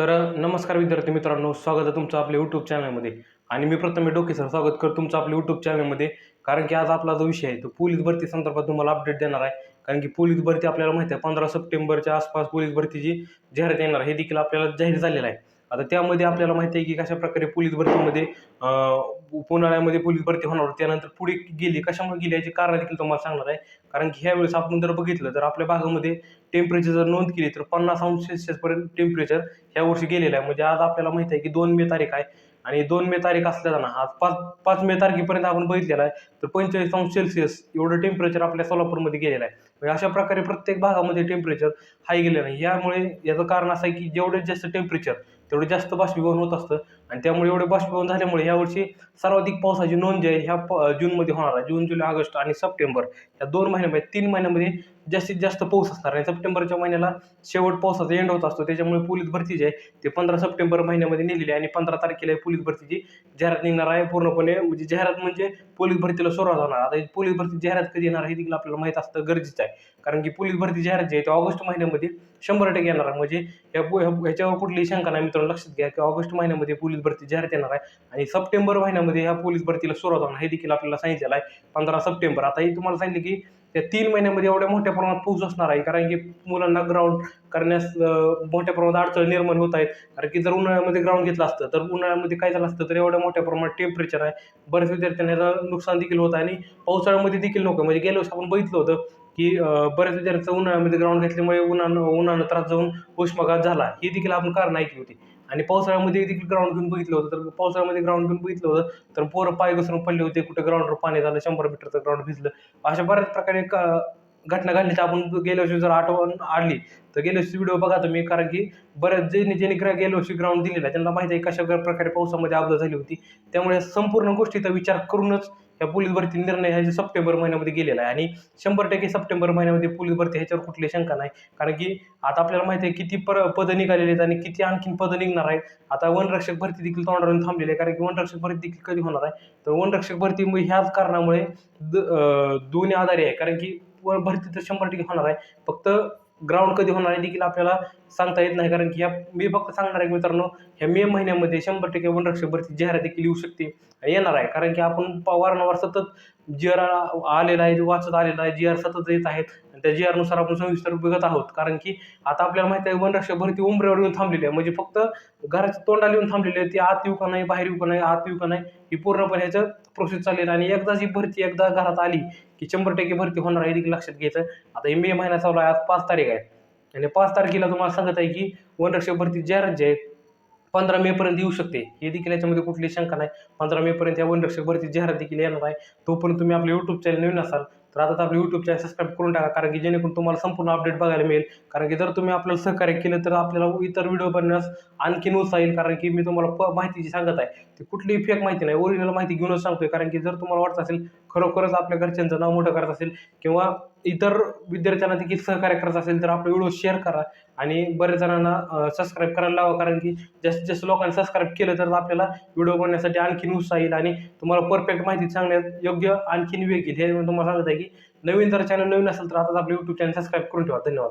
तर नमस्कार विद्यार्थी मित्रांनो स्वागत आहे तुमचं आपल्या यूट्यूब चॅनलमध्ये आणि मी प्रथम डोके सर स्वागत करतो तुमचं आपल्या यूट्यूब चॅनलमध्ये कारण की आज आपला जो विषय आहे तो पोलीस भरती संदर्भात तुम्हाला अपडेट देणार आहे. कारण की पोलीस भरती आपल्याला माहिती आहे पंधरा सप्टेंबरच्या आसपास पोलीस भरतीची जाहिरात येणार आहे हे देखील आपल्याला जाहीर झालेलं आहे. आता त्यामध्ये आपल्याला माहिती आहे की कशा प्रकारे पोलीस भरतीमध्ये उन्हाळ्यामध्ये पोलीस भरती होणार होती त्यानंतर पुढे गेली कशामुळे गेली याची कारण देखील तुम्हाला सांगणार आहे. कारण की ह्यावेळेस आपण जर बघितलं तर आपल्या भागामध्ये टेम्परेचर जर नोंद केली तर पन्नास अंश सेल्सिअसपर्यंत टेम्परेचर ह्या वर्षी गेलेलं आहे. म्हणजे आज आपल्याला माहिती आहे की दोन मे तारीख आहे. आणि दोन मे तारीख असल्यानं आज पाच पाच मे तारखेपर्यंत आपण बघितलेला आहे तर पंचेचाळीस अंश सेल्सिअस एवढं टेम्परेचर आपल्या सोलापूरमध्ये गेलेलं आहे. म्हणजे अशा प्रकारे प्रत्येक भागामध्ये टेम्परेचर हाय गेलेलं आहे. यामुळे याचं कारण असं आहे की जेवढे जास्त टेम्परेचर तेवढे जास्त बाष्पीभवन होत असतं. आणि त्यामुळे एवढे बाष्पीभवन झाल्यामुळे यावर्षी सर्वाधिक पावसाची नोंद जी आहे ह्या प जूनमध्ये होणार आहे. जून जुलै ऑगस्ट आणि सप्टेंबर या दोन महिन्यामध्ये तीन महिन्यामध्ये जास्तीत जास्त पाऊस असणार आणि सप्टेंबरच्या महिन्याला शेवट पावसाचा एंड होत असतो. त्याच्यामुळे पोलीस भरती जी आहे ते पंधरा सप्टेंबर महिन्यामध्ये नेलेली आहे आणि पंधरा तारखेला पोलीस भरतीची जाहिरात निघणार आहे. पूर्णपणे म्हणजे जाहिरात म्हणजे पोलीस भरतीला सुरुवात होणार. आता पोलीस भरती जाहिरात कधी येणार हे देखील आपल्याला माहीत असतं गरजेचं आहे. कारण की पोलीस भरती जाहिरात जी आहे ते ऑगस्ट महिन्यामध्ये शंभर टक्के येणार आहे. म्हणजे या ह्या- ह्याच्यावर कुठलीही शंका नाही मित्रांनो लक्षात घ्या की ऑगस्ट महिन्यामध्ये पोलीस भरती जाहीर येणार आहे आणि सप्टेंबर महिन्यामध्ये ह्या पोलीस भरतीला सुरुवात होणार हे देखील आपल्याला सांगितलेलं आहे. पंधरा सप्टेंबर. आता हे तुम्हाला सांगितलं की त्या तीन महिन्यामध्ये एवढ्या मोठ्या प्रमाणात पाऊस असणार आहे. कारण की मुलांना ग्राउंड करण्यास मोठ्या प्रमाणात अडचण निर्माण होत आहेत. कारण की जर उन्हाळ्यामध्ये ग्राउंड घेतलं असतं तर उन्हाळ्यामध्ये काय झालं असतं तर एवढ्या मोठ्या प्रमाणात टेम्परेचर आहे. बऱ्याच विद्यार्थ्यांना नुकसान देखील होतं आणि पावसाळ्यामध्ये देखील नको म्हणजे गेल्या वर्षी आपण बघितलं होतं की बऱ्याच विद्यार्थ्यांचं उन्हाळ्यामध्ये ग्राउंड घेतल्यामुळे उन्हानं उन्हानं त्रास जाऊन उष्माघात झाला. ही देखील आपण कारण ऐकली होती. आणि पावसाळ्यामध्ये देखील ग्राउंड घेऊन बघितलं होतं. तर पावसाळ्यामध्ये ग्राउंड घेऊन बघितलं होतं. तर पोरं पाय घसरून पडले होते. कुठे ग्राउंडवर पाणी झालं शंभर मीटरचं ग्राउंड भिजलं. अशा बऱ्याच प्रकारे घटना घटना तर आपण गेल्या वर्षी जर आठवण आणली तर गेल्या वर्षी व्हिडिओ बघा तुम्ही. कारण की बऱ्याच ज्यांनी ज्यांनी ग्रा गेल्या वर्षी ग्राउंड दिलेला त्यांना माहिती आहे कशा प्रकारे पावसामध्ये अपघात झाली होती. त्यामुळे संपूर्ण गोष्टीचा विचार करूनच ह्या पोलीस भरती निर्णय ह्याच्या सप्टेंबर महिन्यामध्ये गेलेला आहे. आणि शंभर टक्के सप्टेंबर महिन्यामध्ये पोलीस भरती ह्याच्यावर कुठली शंका नाही. कारण की आता आपल्याला माहिती आहे किती पर पदं निघालेली आहेत आणि किती आणखीन पदं निघणार आहेत. आता वनरक्षक भरती देखील तोंडावरून थांबलेली आहे. कारण की वनरक्षक भरती देखील कधी होणार आहे? तर वनरक्षक भरती मग ह्याच कारणामुळे द दोन्ही आधारी आहे. कारण की भरती तर शंभर टक्के होणार आहे. फक्त ग्राउंड कधी होणार आहे देखील आपल्याला सांगता येत नाही. कारण की या मी फक्त सांगणार आहे मित्रांनो ह्या मे महिन्यामध्ये शंभर टक्के वनरक्षक भरती जाहिरात देखील येऊ शकते. येणार आहे. कारण की आपण प- वारंवार सतत जी आर आलेला आहे वाचत आलेला आहे जी आर सतत येत आहेत. आणि त्या जी आरनुसार आपण सविस्तर बघत आहोत. कारण की आता आपल्याला माहिती आहे वनरक्षक भरती उंबऱ्यावर येऊन थांबलेली आहे. म्हणजे फक्त घराच्या तोंडाला येऊन थांबलेली आहे. ती आत येऊ का नाही बाहेर येऊ का नाही आत येऊ का नाही ही पूर्णपणे ह्याचं प्रोसेस चाललेली आहे. आणि एकदा जी भरती एकदा घरात आली की शंभर टक्के भरती होणार आहे देखील लक्षात घ्यायचं आता हे मे महिना चालू आहे. आज पाच तारीख आहे. आणि पाच तारखेला तुम्हाला सांगत आहे की वनरक्षक भरती जाहिरात जी आहे पंधरा मेपर्यंत येऊ शकते. हे देखील याच्यामध्ये कुठली शंका नाही. पंधरा मेपर्यंत या वनरक्षक भरती जाहिरात देखील येणार आहे तोपर्यंत तुम्ही आपलं यूट्यूब चॅनल नवीन असाल तर आता आपलं यूट्यूब चॅनल सबस्क्राईब करून टाका कारण की जेणेकरून तुम्हाला संपूर्ण अपडेट बघायला मिळेल. कारण की जर तुम्ही आपल्याला सहकार्य केलं तर आपल्याला इतर व्हिडिओ बनण्यास आणखीन उत्साह येईल. कारण की मी तुम्हाला प माहिती जी सांगत आहे ती कुठलीही फेक माहिती नाही. ओरिजिनल माहिती घेऊनच सांगतोय. कारण की जर तुम्हाला वाटत असेल खरोखरच आपल्या घरच्यांचं नाव मोठं करत असेल किंवा इतर विद्यार्थ्यांना देखील सहकार्य करत असेल तर आपला व्हिडिओ शेअर करा आणि बऱ्याच जणांना सबस्क्राईब करायला लावा. कारण की जास्तीत जास्त लोकांनी सबस्क्राईब केलं तर आपल्याला व्हिडिओ बनण्यासाठी आणखीन उत्साह येईल आणि तुम्हाला परफेक्ट माहिती सांगण्यात योग्य आणखीन वेग येईल. हे तुम्हाला सांगत आहे की नवीन जर चॅनल नवीन असेल तर आता आपलं यूट्यूब चॅनल सबस्क्राईब करून ठेवा. धन्यवाद.